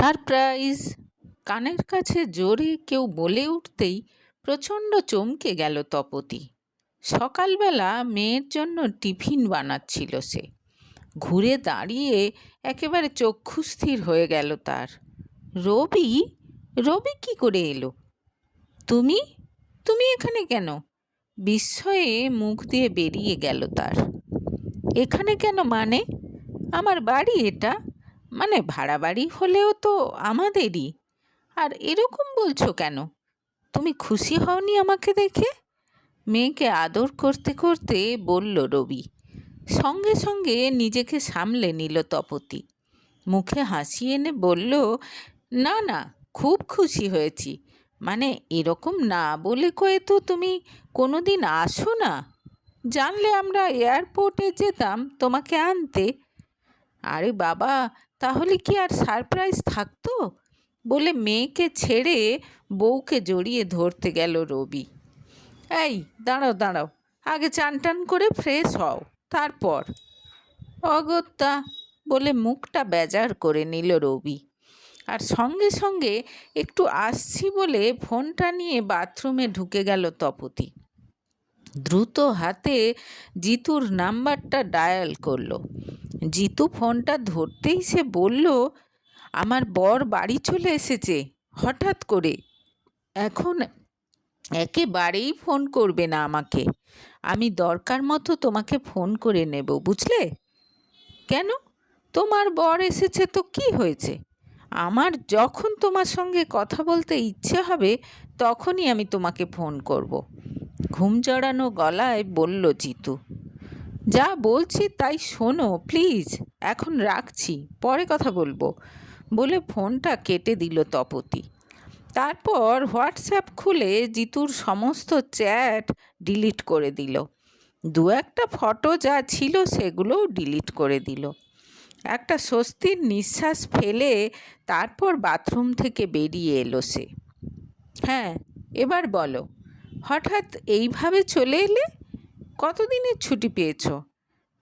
Surprise. কানের কাছে জোরে কেউ বলে উঠতেই প্রচণ্ড চমকে গেল তপতি। সকালবেলা মেয়ের জন্য টিফিন বানাচ্ছিল সে। ঘুরে দাঁড়িয়ে একেবারে চক্ষুস্থির হয়ে গেল তার। রবি? রবি কি করে এলো? তুমি? তুমি এখানে কেন? বিস্ময়ে মুখ দিয়ে বেরিয়ে গেল তার। এখানে কেন মানে? আমার বাড়ি এটা। মানে ভাড়া বাড়ি হলেও তো আমাদেরই। আর এরকম বলছো কেন? তুমি খুশি হওনি আমাকে দেখে? মেয়েকে আদর করতে করতে বলল রবি। সঙ্গে সঙ্গে নিজেকে সামলে নিল তপতি। মুখে হাসি এনে বলল, না না, খুব খুশি হয়েছি। মানে এরকম না বলে কয়ে তো তুমি কোনো দিন আসো না। জানলে আমরা এয়ারপোর্টে যেতাম তোমাকে আনতে। আরে বাবা তাহলে কি আর সারপ্রাইজ থাকতো? বলে মেয়েকে ছেড়ে বউকে জড়িয়ে ধরতে গেল রবি। এই, দাঁড়াও দাঁড়াও, আগে চান টান করে ফ্রেশ হও, তারপর। অগত্যা, বলে মুখটা বেজার করে নিল রবি। আর সঙ্গে সঙ্গে একটু আসছি বলে ফোনটা নিয়ে বাথরুমে ঢুকে গেল তপতি। দ্রুত হাতে জিতুর নাম্বারটা ডায়াল করল। জিতু ফোনটা ধরতেই সে বলল, আমার বর বাড়ি চলে এসেছে, হঠাৎ করে। এখন একেবারেই ফোন করবে না আমাকে। আমি দরকার মতো তোমাকে ফোন করে নেব, বুঝলে? কেন? তোমার বর এসেছে তো কি হয়েছে? আমার যখন তোমার সঙ্গে কথা বলতে ইচ্ছে হবে, তখনই আমি তোমাকে ফোন করব। ঘুম জড়ানো গলায় বলল, জিতু, যা বলছি তাই শোনো, প্লিজ, এখন রাখছি, পরে কথা বলব। বলে ফোনটা কেটে দিল তপতি। তারপর হোয়াটসঅ্যাপ খুলে জিতুর সমস্ত চ্যাট ডিলিট করে দিল। দু একটা ফটো যা ছিল সেগুলোও ডিলিট করে দিল। একটা স্বস্তির নিঃশ্বাস ফেলে তারপর বাথরুম থেকে বেরিয়ে এলো সে। হ্যাঁ এবার বলো হঠাৎ এইভাবে চলে এলে কতদিনের ছুটি পেয়েছ?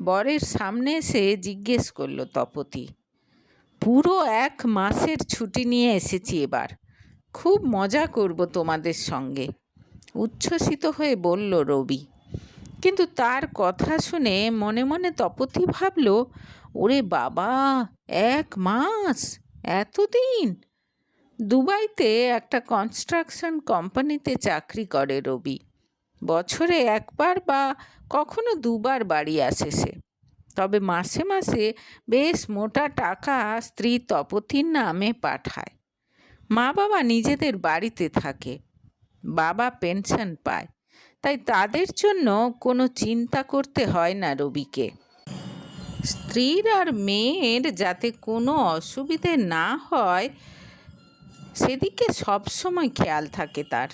বরের সামনে এসে জিজ্ঞেস করল তপতি। পুরো এক মাসের ছুটি নিয়ে এসেছি এবার। খুব মজা করব তোমাদের সঙ্গে। উচ্ছ্বসিত হয়ে বলল রবি। কিন্তু তার কথা শুনে মনে মনে তপতি ভাবল, ওরে বাবা, এক মাস? এতদিন? দুবাইতে একটা কনস্ট্রাকশন কোম্পানিতে চাকরি করে রবি। বছরে একবার বা কখনো দুবার বাড়ি আসে সে। তবে মাসে মাসে বেশ মোটা টাকা স্ত্রী তপতির নামে পাঠায়। মা বাবা নিজেদের বাড়িতে থাকে, বাবা পেনশন পায়, তাই তাদের জন্য কোনো চিন্তা করতে হয় না রবিকে। স্ত্রীর আর মেয়ের যাতে কোনো অসুবিধে না হয় সেদিকে সবসময় খেয়াল থাকে তার।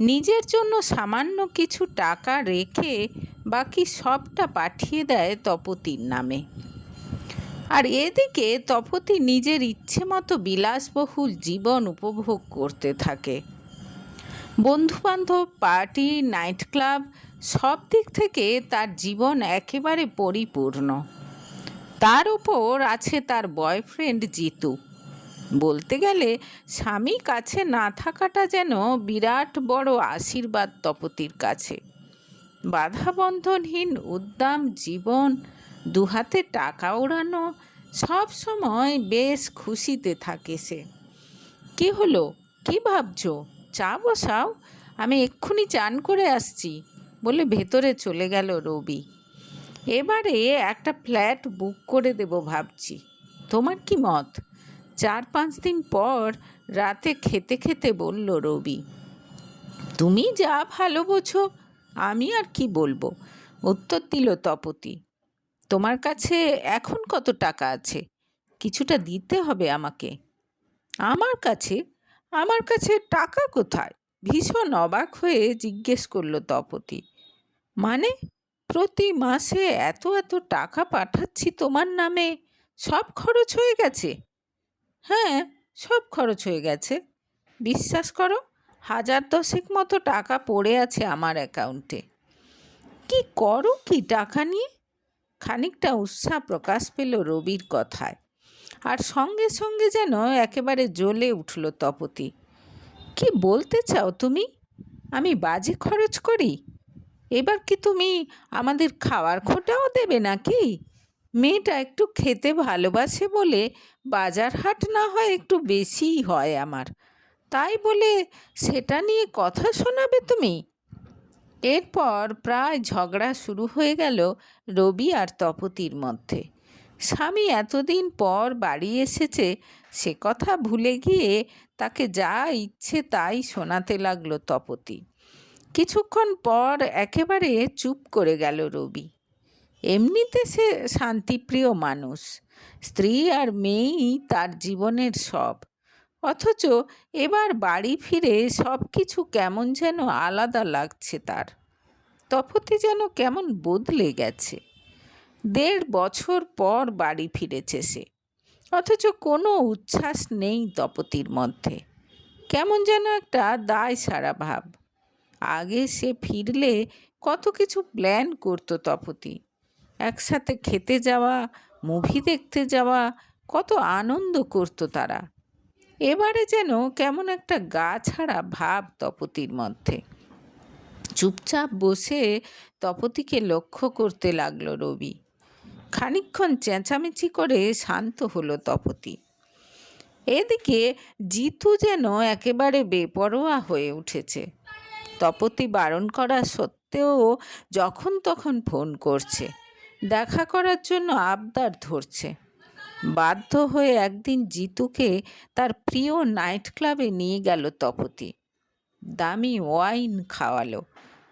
নিজের জন্য সামান্য কিছু টাকা রেখে বাকি সবটা পাঠিয়ে দেয় তপতির নামে। আর এদিকে তপতি নিজের ইচ্ছে মতো বিলাসবহুল জীবন উপভোগ করতে থাকে। বন্ধুবান্ধব, পার্টি নাইট ক্লাব সব দিক থেকে তার জীবন একেবারে পরিপূর্ণ। তার ওপর আছে তার বয়ফ্রেন্ড জিতু। বলতে গেলে, স্বামী কাছে না থাকাটা যেন বিরাট বড় আশীর্বাদ তপতির কাছে। বাধাবন্ধনহীন উদ্দাম জীবন, দুহাতে টাকা ওড়ানো, সব সময় বেশ খুশিতে থাকে সে। কি হলো? কি ভাবছ? চা বসাও? আমি এক্ষুনি চান করে আসছি, বলে ভেতরে চলে গেল রবি। এবারে একটা ফ্ল্যাট বুক করে দেব ভাবছি। তোমার কি মত? চার পাঁচ দিন পর রাতে খেতে খেতে বলল, রবি, তুমি যা ভালো বোঝো, আমি আর কি বলব? উত্তর দিল তপতি, তোমার কাছে এখন কত টাকা আছে? কিছুটা দিতে হবে আমাকে। আমার কাছে? আমার কাছে টাকা কোথায়? ভীষণ অবাক হয়ে জিজ্ঞেস করল তপতি মানে প্রতি মাসে এত এত টাকা পাঠাচ্ছি তোমার নামে? সব খরচ হয়ে গেছে? হ্যাঁ সব খরচ হয়ে গেছে। বিশ্বাস করো, হাজার দশেক মতো টাকা পড়ে আছে আমার অ্যাকাউন্টে। কি করো কি টাকা নিয়ে? খানিকটা উৎসাহ প্রকাশ পেল রবির কথায়। আর সঙ্গে সঙ্গে যেন একেবারে জ্বলে উঠল তপতি। কি বলতে চাও তুমি? আমি বাজে খরচ করি? এবার কি তুমি আমাদের খাওয়ার খোটাও দেবে নাকি? মেয়েটা একটু খেতে ভালোবাসে বলে বাজার হাট না হয় একটু বেশিই হয় আমার। তাই বলে, সেটা নিয়ে কথা শোনাবে তুমি? এরপর প্রায় ঝগড়া শুরু হয়ে গেল রবি আর তপতির মধ্যে। স্বামী এতদিন পর বাড়ি এসেছে, সে কথা ভুলে গিয়ে তাকে যা ইচ্ছে তাই শোনাতে লাগল তপতি। কিছুক্ষণ পর একেবারে চুপ করে গেল রবি। এমনিতে সে শান্তিপ্রিয় মানুষ। স্ত্রী আর মেয়েই তার জীবনের সব। অথচ এবার বাড়ি ফিরে সব কিছু কেমন যেন আলাদা লাগছে তার। তপতি যেন কেমন বদলে গেছে। দেড় বছর পর বাড়ি ফিরেছে সে। অথচ কোনো উচ্ছ্বাস নেই তপতির মধ্যে। কেমন যেন একটা দায় সারা ভাব। আগে সে ফিরলে কত কিছু প্ল্যান করতো তপতি একসাথে খেতে যাওয়া মুভি দেখতে যাওয়া, কত আনন্দ করতো তারা। এবারে যেন কেমন একটা গা ছাড়া ভাব তপতির মধ্যে। চুপচাপ বসে তপতিকে লক্ষ্য করতে লাগল রবি। খানিক্ষণ চেঁচামেচি করে শান্ত হলো তপতি। এদিকে জিতু যেন একেবারে বেপরোয়া হয়ে উঠেছে। তপতি বারণ করা সত্ত্বেও যখন তখন ফোন করছে। দেখা করার জন্য আবদার ধরছে। বাধ্য হয়ে একদিন জিতুকে তার প্রিয় নাইট ক্লাবে নিয়ে গেল তপতি। দামি ওয়াইন খাওয়ালো।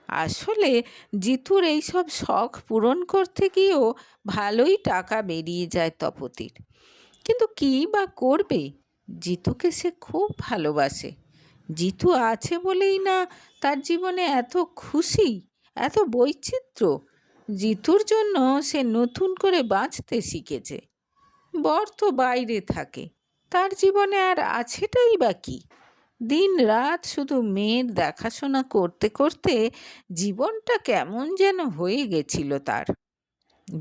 আসলে জিতুর এইসব শখ পূরণ করতে গিয়েও ভালোই টাকা বেরিয়ে যায় তপতির। কিন্তু কী বা করবে? জিতুকে সে খুব ভালোবাসে। জিতু আছে বলেই না তার জীবনে এত খুশি, এত বৈচিত্র্য। জিতুর জন্য সে নতুন করে বাঁচতে শিখেছে। বর তো বাইরে থাকে, তার জীবনে আর আছেটাই বা কী? দিন রাত শুধু মেয়ের দেখাশোনা করতে করতে জীবনটা কেমন যেন হয়ে গেছিল তার।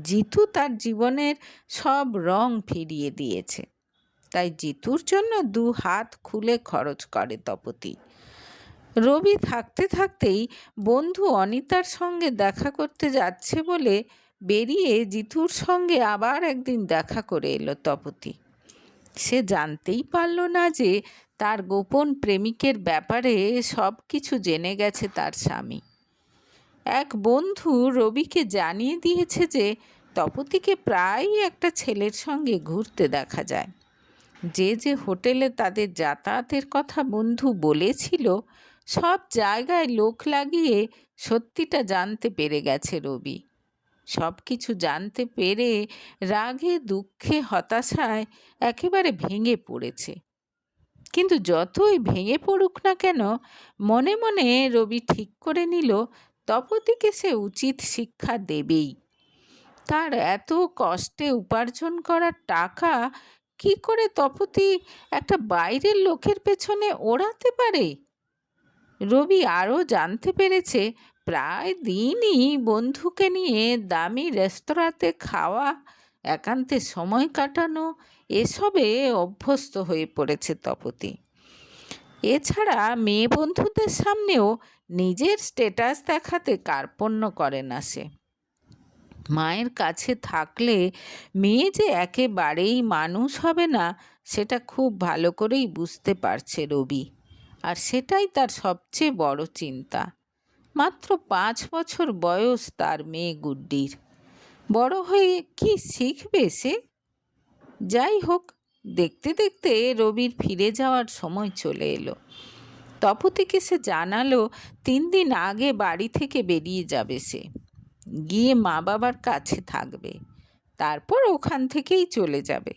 জিতু তার জীবনের সব রং ফিরিয়ে দিয়েছে। তাই জিতুর জন্য দু হাত খুলে খরচ করে তপতি রবি থাকতে থাকতেই বন্ধু অনিতার সঙ্গে দেখা করতে যাচ্ছে বলে বেরিয়ে জিতুর সঙ্গে আবার একদিন দেখা করে এলো তপতি। সে জানতেই পারল না যে তার গোপন প্রেমিকের ব্যাপারে সব কিছু জেনে গেছে তার স্বামী। এক বন্ধু রবিকে জানিয়ে দিয়েছে যে তপতিকে প্রায়ই একটা ছেলের সঙ্গে ঘুরতে দেখা যায়। যে যে হোটেলে তাদের যাতায়াতের কথা বন্ধু বলেছিল সব জায়গায় লোক লাগিয়ে সত্যিটা জানতে পেরে গেছে রবি। সব কিছু জানতে পেরে রাগে, দুঃখে, হতাশায় একেবারে ভেঙে পড়েছে। কিন্তু যতই ভেঙে পড়ুক না কেন, মনে মনে রবি ঠিক করে নিল তপতিকে সে উচিত শিক্ষা দেবেই। তার এত কষ্টে উপার্জন করার টাকা কি করে তপতি একটা বাইরের লোকের পেছনে ওড়াতে পারে? রবি আরও জানতে পেরেছে, প্রায় দিনই বন্ধুকে নিয়ে দামি রেস্তোরাঁতে খাওয়া, একান্তে সময় কাটানো, এসবে অভ্যস্ত হয়ে পড়েছে তপতি। এছাড়া মেয়ে বন্ধুদের সামনেও নিজের স্টেটাস দেখাতে কার্পণ্য করে না সে। মায়ের কাছে থাকলে মেয়ে যে একেবারেই মানুষ হবে না, সেটা খুব ভালো করেই বুঝতে পারছে রবি। আর সেটাই তার সবচেয়ে বড় চিন্তা। মাত্র পাঁচ বছর বয়স তার মেয়ে গুড্ডির। বড় হয়ে কি শিখবে সে? যাই হোক, দেখতে দেখতে রবির ফিরে যাওয়ার সময় চলে এলো। তপতিকে সে জানালো, তিন দিন আগে বাড়ি থেকে বেরিয়ে যাবে সে। গিয়ে মা বাবার কাছে থাকবে। তারপর ওখান থেকেই চলে যাবে।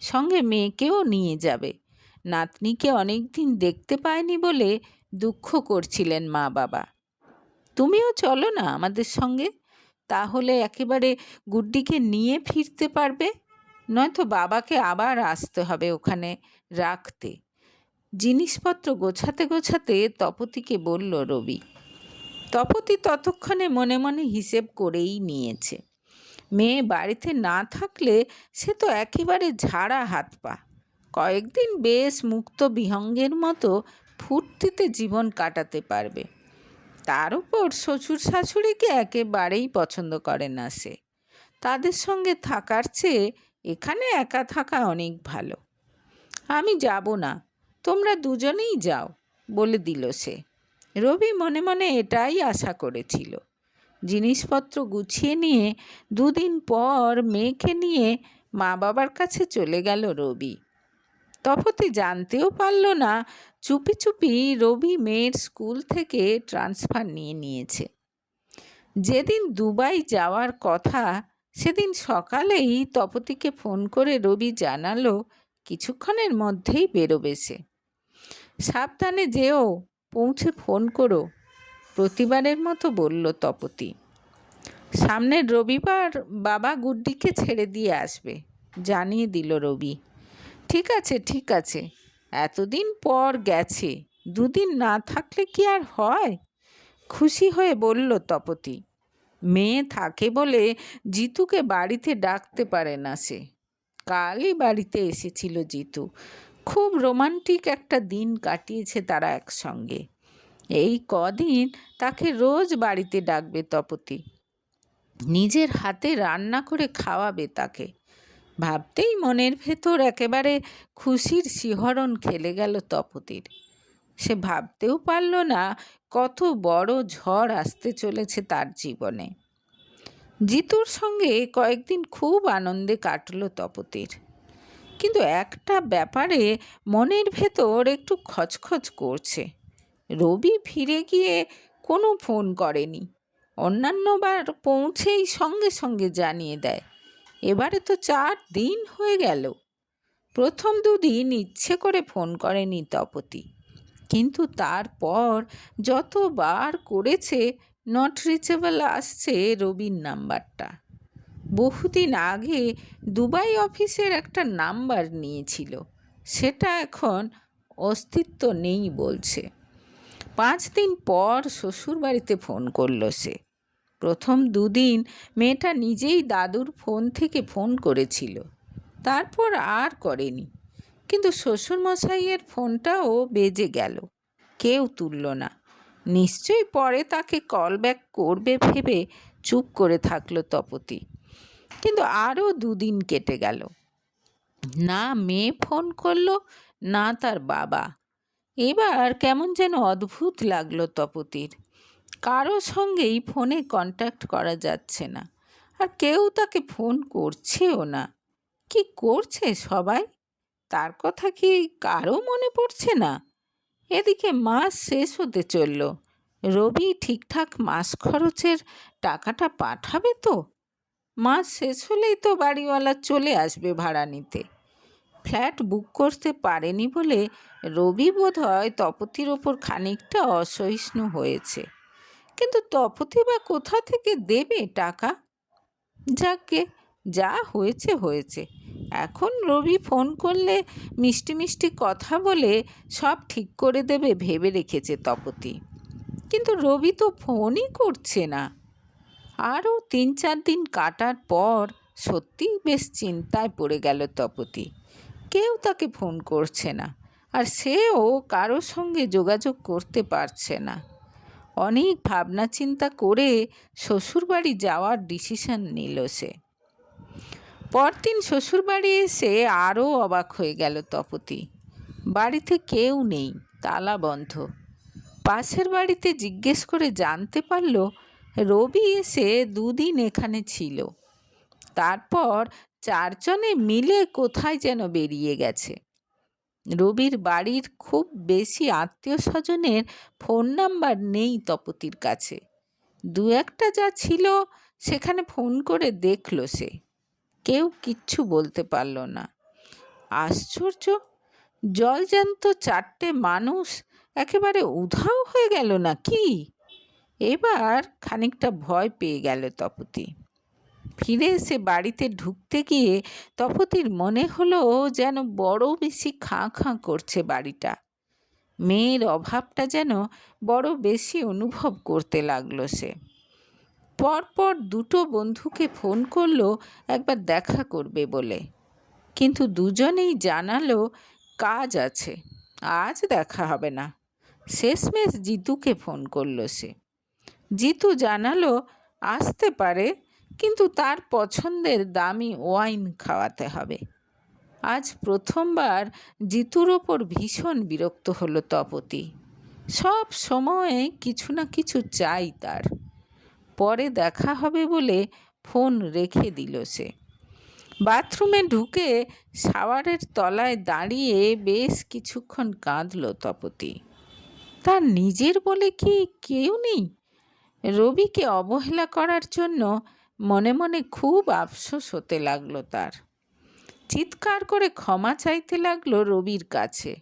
সঙ্গে মেয়েকেও নিয়ে যাবে। নাতনিকে অনেক দিন দেখতে পায়নি বলে দুঃখ করছিলেন মা বাবা। তুমিও চলো না আমাদের সঙ্গে, তাহলে একেবারে গুড্ডিকে নিয়ে ফিরতে পারবে? নয়তো বাবাকে আবার আসতে হবে ওখানে রাখতে। জিনিসপত্র গোছাতে গোছাতে তপতিকে বলল রবি, তপতি ততক্ষণে মনে মনে হিসেব করেই নিয়েছে। মেয়ে বাড়িতে না থাকলে সে তো একেবারে ঝাড়া হাত পা। কয়েকদিন বেশ মুক্ত বিহঙ্গের মতো ফুর্তিতে জীবন কাটাতে পারবে। তার উপর শ্বশুর শাশুড়িকে একেবারেই পছন্দ করে না সে। তাদের সঙ্গে থাকার চেয়ে এখানে একা থাকা অনেক ভালো। আমি যাব না, তোমরা দুজনেই যাও, বলে দিল সে। রবি মনে মনে এটাই আশা করেছিল। জিনিসপত্র গুছিয়ে নিয়ে দুদিন পর মেয়েকে নিয়ে মা বাবার কাছে চলে গেল রবি। তপতি জানতেও পারল না, চুপি চুপি রবি মেয়ের স্কুল থেকে ট্রান্সফার নিয়ে নিয়েছে। যেদিন দুবাই যাওয়ার কথা, সেদিন সকালেই তপতিকে ফোন করে রবি জানালো, কিছুক্ষণের মধ্যেই বেরোবে সে। সাবধানে যেও, পৌঁছে ফোন করো, প্রতিবারের মতো বলল তপতি। সামনের রবিবার বাবা গুড্ডিকে ছেড়ে দিয়ে আসবে, জানিয়ে দিল রবি। ঠিক আছে ঠিক আছে। এতদিন পর গেছে। দুদিন না থাকলে কি আর হয়? খুশি হয়ে বলল তপতি। মেয়ে থাকে বলে জিতুকে বাড়িতে ডাকতে পারে না সে। কালই বাড়িতে এসেছিল জিতু। খুব রোমান্টিক একটা দিন কাটিয়েছে তারা একসঙ্গে। এই কদিন তাকে রোজ বাড়িতে ডাকবে তপতি। নিজের হাতে রান্না করে খাওয়াবে তাকে। ভাবতেই মনের ভেতর একেবারে খুশির শিহরণ খেলে গেল তপতির। সে ভাবতেও পারল না কত বড় ঝড় আসতে চলেছে তার জীবনে। জিতুর সঙ্গে কয়েকদিন খুব আনন্দে কাটল তপতির। কিন্তু একটা ব্যাপারে মনের ভেতর একটু খচখচ করছে। রবি ফিরে গিয়ে কোনো ফোন করেনি। অন্যান্যবার পৌঁছেই সঙ্গে সঙ্গে জানিয়ে দেয় এবারে তো চার দিন হয়ে গেল। প্রথম দুদিন ইচ্ছে করে ফোন করেনি তপতি। কিন্তু তারপর যতবার করেছে নট রিচেবল আসছে রবির নাম্বারটা। বহুদিন আগে দুবাই অফিসের একটা নাম্বার নিয়েছিল। সেটা এখন অস্তিত্ব নেই বলছে। পাঁচ দিন পর শ্বশুরবাড়িতে ফোন করল সে। প্রথম দুদিন মেয়েটা নিজেই দাদুর ফোন থেকে ফোন করেছিল। তারপর আর করেনি। কিন্তু শ্বশুরমশাইয়ের ফোনটাও বেজে গেল। কেউ তুলল না। নিশ্চয়ই পরে তাকে কল ব্যাক করবে ভেবে চুপ করে থাকল তপতি। কিন্তু আরও দুদিন কেটে গেল। না মেয়ে ফোন করল, না তার বাবা। এবার কেমন যেন অদ্ভুত লাগল তপতির। কারও সঙ্গেই ফোনে কন্ট্যাক্ট করা যাচ্ছে না। আর কেউ তাকে ফোন করছেও না। কি করছে সবাই? তার কথা কি কারও মনে পড়ছে না? এদিকে মাস শেষ হতে চলল। রবি ঠিকঠাক মাস খরচের টাকাটা পাঠাবে তো? মাস শেষ হলেই তো বাড়িওয়ালা চলে আসবে ভাড়া নিতে ফ্ল্যাট বুক করতে পারেনি বলে রবি বোধ হয় তপতির ওপর খানিকটা অসহিষ্ণু হয়েছে। কিন্তু তপতি বা কোথা থেকে দেবে টাকা? যাকে যা হয়েছে হয়েছে। এখন রবি ফোন করলে মিষ্টি মিষ্টি কথা বলে সব ঠিক করে দেবে ভেবে রেখেছে তপতি। কিন্তু রবি তো ফোনই করছে না। আরও তিন, চার দিন কাটার পর সত্যিই বেশ চিন্তায় পড়ে গেল তপতি। কেউ তাকে ফোন করছে না, আর সেও কারোর সঙ্গে যোগাযোগ করতে পারছে না। অনেক ভাবনা চিন্তা করে শ্বশুরবাড়ি যাওয়ার ডিসিশন নিল সে। পরদিন শ্বশুরবাড়ি এসে আরও অবাক হয়ে গেল তপতি। বাড়িতে কেউ নেই, তালা বন্ধ। পাশের বাড়িতে জিজ্ঞেস করে জানতে পারল, রবি এসে দুদিন এখানে ছিল। তারপর চারজনে মিলে কোথায় যেন বেরিয়ে গেছে। রবির বাড়ির খুব বেশি আত্মীয় স্বজনের ফোন নাম্বার নেই তপতির কাছে। দু একটা যা ছিল সেখানে ফোন করে দেখল সে। কেউ কিচ্ছু বলতে পারল না। আশ্চর্য! জলজ্যান্ত চারটে মানুষ একেবারে উধাও হয়ে গেল না কি এবার খানিকটা ভয় পেয়ে গেল তপতি। ফিরে এসে বাড়িতে ঢুকতে গিয়ে তপতির মনে হলো যেন বড় বেশি খাঁ খাঁ করছে বাড়িটা। মেয়ের অভাবটা যেন বড় বেশি অনুভব করতে লাগল সে। পরপর দুটো বন্ধুকে ফোন করল, একবার দেখা করবে বলে। কিন্তু দুজনেই জানালো, কাজ আছে, আজ দেখা হবে না। শেষমেশ জিতুকে ফোন করল সে। জিতু জানালো, আসতে পারে কিন্তু তার পছন্দের দামি ওয়াইন খাওয়াতে হবে। আজ প্রথমবার জিতুর ওপর ভীষণ বিরক্ত হলো তপতি। সব সময়ে কিছু না কিছু চাই তার। পরে দেখা হবে বলে ফোন রেখে দিল সে। বাথরুমে ঢুকে শাওয়ারের তলায় দাঁড়িয়ে বেশ কিছুক্ষণ কাঁদল তপতি। তার নিজের বলে কি কেউ নেই? রবিকে অবহেলা করার জন্য মনে মনে খুব আফসোস হতে লাগল তার। চিৎকার করে ক্ষমা চাইতে লাগল রবির কাছে।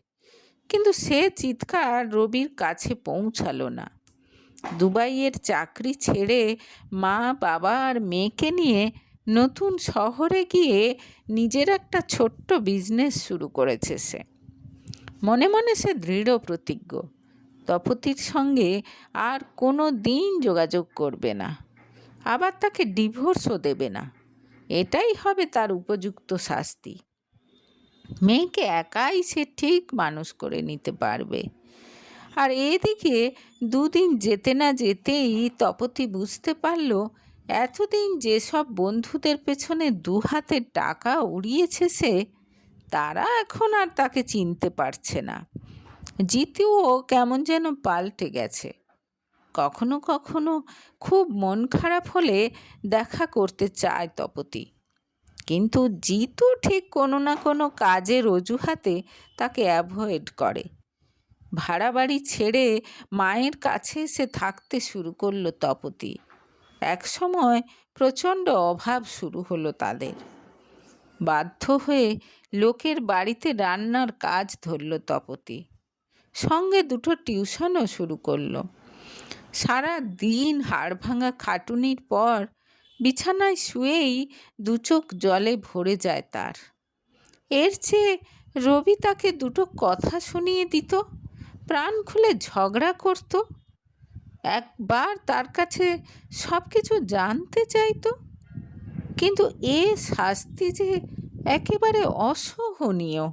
কিন্তু সে চিৎকার রবির কাছে পৌঁছালো না। দুবাইয়ের চাকরি ছেড়ে মা, বাবা আর মেয়েকে নিয়ে নতুন শহরে গিয়ে নিজের একটা ছোট্ট বিজনেস শুরু করেছে সে। মনে মনে সে দৃঢ় প্রতিজ্ঞ। তপতির সঙ্গে আর কোনো দিন যোগাযোগ করবে না। আবার তাকে ডিভোর্সও দেবে না। এটাই হবে তার উপযুক্ত শাস্তি। মেয়েকে একাই সে ঠিক মানুষ করে নিতে পারবে। আর এদিকে দুদিন যেতে না যেতেই তপতি বুঝতে পারল, এতদিন যেসব বন্ধুদের পেছনে দু হাতে টাকা উড়িয়েছে সে, তারা এখন আর তাকে চিনতে পারছে না। জিতুও কেমন যেন পাল্টে গেছে। কখনো কখনো খুব মন খারাপ হলে দেখা করতে চায় তপতি। কিন্তু জিতু ঠিক কোনো না কোনো কাজের অজুহাতে তাকে অ্যাভয়েড করে। ভাড়া বাড়ি ছেড়ে মায়ের কাছে এসে থাকতে শুরু করল তপতি। এক সময় প্রচণ্ড অভাব শুরু হলো তাদের। বাধ্য হয়ে লোকের বাড়িতে রান্নার কাজ ধরল তপতি। সঙ্গে দুটো টিউশনও শুরু করল। সারা দিন হাড় ভাঙা খাটুনির পর বিছানায় শুয়েই দু চোখ জলে ভরে যায় তার। এর চেয়ে রবি তাকে দুটো কথা শুনিয়ে দিত, প্রাণ খুলে ঝগড়া করত, একবার তার কাছে সব কিছু জানতে চাইতো, কিন্তু এ শাস্তি যে একেবারে অসহনীয়।